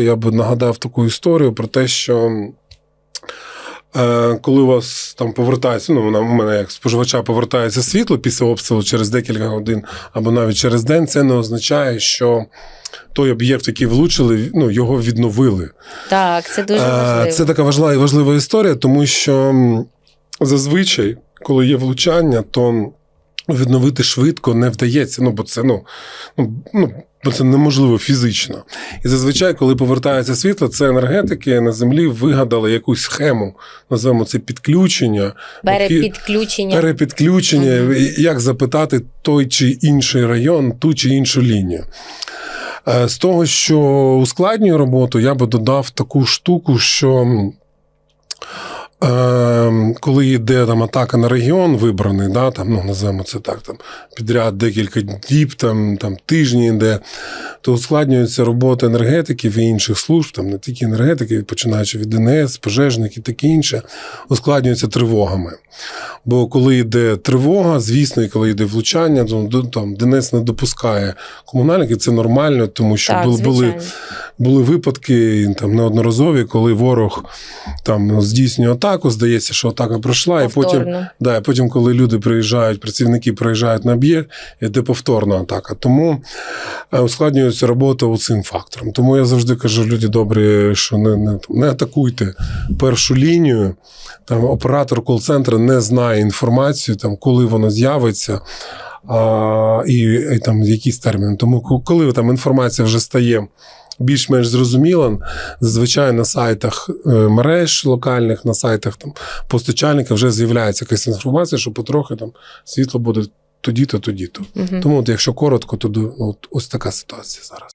Я би нагадав таку історію про те, що е, коли у вас там повертається, ну, у мене як споживача повертається світло після обстрілу через декілька годин або навіть через день, це не означає, що той об'єкт, який влучили, ну, його відновили. Так, це дуже Е, важливо. Це така важлива, важлива історія, тому що зазвичай, коли є влучання, то відновити швидко не вдається. Ну, бо це ну, ну, ну, бо це неможливо фізично. І зазвичай, коли повертається світло, це енергетики на землі вигадали якусь схему, називаємо це підключення. Перепідключення. Перепідключення, і як запитати той чи інший район, ту чи іншу лінію. Е, З того, що ускладнює роботу, я би додав таку штуку, що коли йде там атака на регіон вибраний, да, там, ну, називаємо це так, там, підряд декілька діб, там, там, тижні йде, то ускладнюється робота енергетиків і інших служб, там, не тільки енергетики, починаючи від ДНС, пожежник і таке інше, ускладнюється тривогами. Бо коли йде тривога, звісно, і коли йде влучання, то там ДНС не допускає комунальників, це нормально, тому що так, були, були, звичайно. Були випадки там неодноразові, коли ворог там здійснює атаку, здається, що атака пройшла, і потім, да, і потім, коли люди приїжджають, працівники приїжджають на об'єкт, йде повторна атака. Тому е, ускладнюється робота цим фактором. Тому я завжди кажу, люди добрі, що не, не, не атакуйте першу лінію. Там оператор кол-центру не знає інформацію, там, коли воно з'явиться. А, і, і там якийсь термін. Тому коли там інформація вже стає більш-менш зрозуміла, зазвичай на сайтах е, мереж локальних, на сайтах там постачальника вже з'являється якась інформація, що потрохи там світло буде тоді-то, тоді-то. Угу. Тому, от, якщо коротко, то от, ось така ситуація зараз.